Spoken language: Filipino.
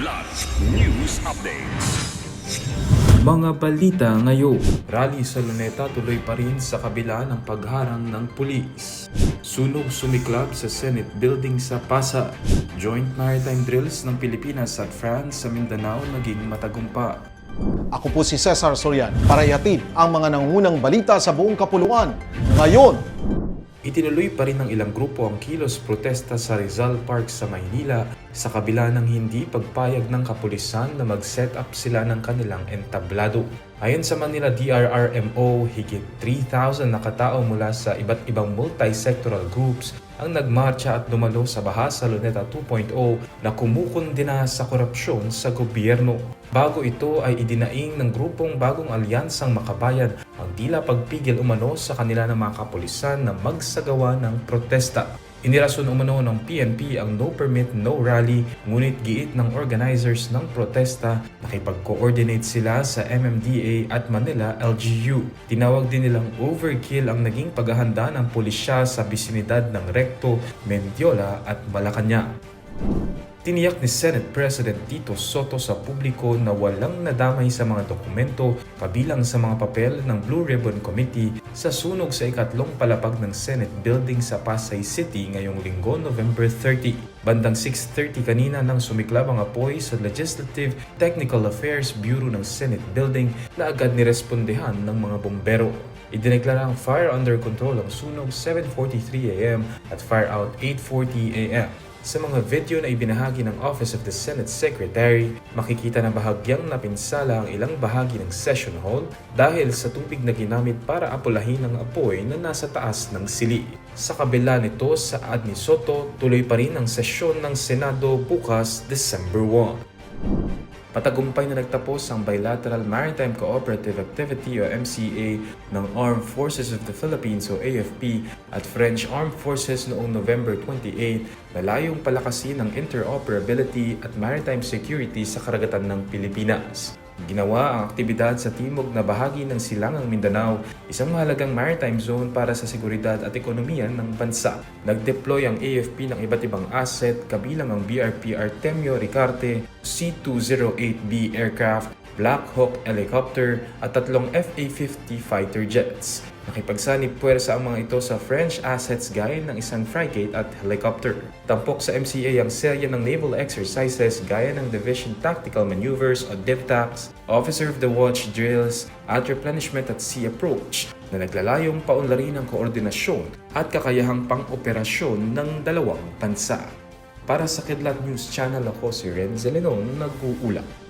Kidlat News Updates. Mga balita ngayon. Rally sa Luneta tuloy pa rin sa kabila ng pagharang ng pulis. Sunog sumiklab sa Senate Building sa Pasa. Joint Maritime Drills ng Pilipinas at France sa Mindanao naging matagumpa. Ako po si Cesar Sorian para ihatid ang mga nangungunang balita sa buong kapuluan. Ngayon, Itinuloy pa rin ng ilang grupo ang kilos protesta sa Rizal Park sa Maynila sa kabila ng hindi pagpayag ng kapulisan na mag-set up sila ng kanilang entablado. Ayon sa Manila DRRMO, higit 3,000 na katao mula sa iba't ibang multi-sectoral groups ang nagmarcha at dumalo sa Baha sa Luneta 2.0 na kumukundina sa korupsyon sa gobyerno. Bago ito ay idinaing ng grupong bagong alyansang makabayan ang tila pagpigil umano sa kanila ng mga kapulisan na magsagawa ng protesta. Inirason umano ng PNP ang no permit, no rally, ngunit giit ng organizers ng protesta, nakipag-coordinate sila sa MMDA at Manila LGU. Tinawag din nilang overkill ang naging paghahanda ng pulisya sa bisinidad ng Recto, Mendiola at Malacanang. Tiniyak ni Senate President Tito Soto sa publiko na walang nadamay sa mga dokumento kabilang sa mga papel ng Blue Ribbon Committee sa sunog sa ikatlong palapag ng Senate Building sa Pasay City ngayong linggo November 30. Bandang 6.30 kanina nang sumiklab ang apoy sa Legislative Technical Affairs Bureau ng Senate Building na agad nirespondehan ng mga bombero. Idineklara ang fire under control ang sunog 7.43 a.m. at fire out 8.40 a.m. Sa mga video na ibinahagi ng Office of the Senate Secretary, makikita na bahagyang napinsala ang ilang bahagi ng session hall dahil sa tubig na ginamit para apulahin ang apoy na nasa taas ng sili. Sa kabila nito, sa Adni Soto, tuloy pa rin ang sesyon ng Senado bukas December 1. Patagumpay na nagtapos ang Bilateral Maritime Cooperative Activity o MCA ng Armed Forces of the Philippines o AFP at French Armed Forces noong November 28 na layong palakasin ang interoperability at maritime security sa karagatan ng Pilipinas. Ginawa ang aktibidad sa timog na bahagi ng Silangang Mindanao, isang mahalagang maritime zone para sa seguridad at ekonomiya ng bansa. Nag-deploy ang AFP ng iba't ibang asset kabilang ang BRP Artemio Ricarte, C-208B aircraft, Black Hawk helicopter at tatlong FA-50 fighter jets. Nakipagsanib puwersa ang mga ito sa French assets gaya ng isang frigate at helicopter. Tampok sa MCA ang serya ng naval exercises gaya ng Division Tactical Maneuvers o DIVTACs, Officer of the Watch drills at Replenishment at Sea Approach na naglalayong paunlarin ang koordinasyon at kakayahang pang-operasyon ng dalawang bansa. Para sa Kidlat News Channel ako si Renzo Lenon nag-uulap.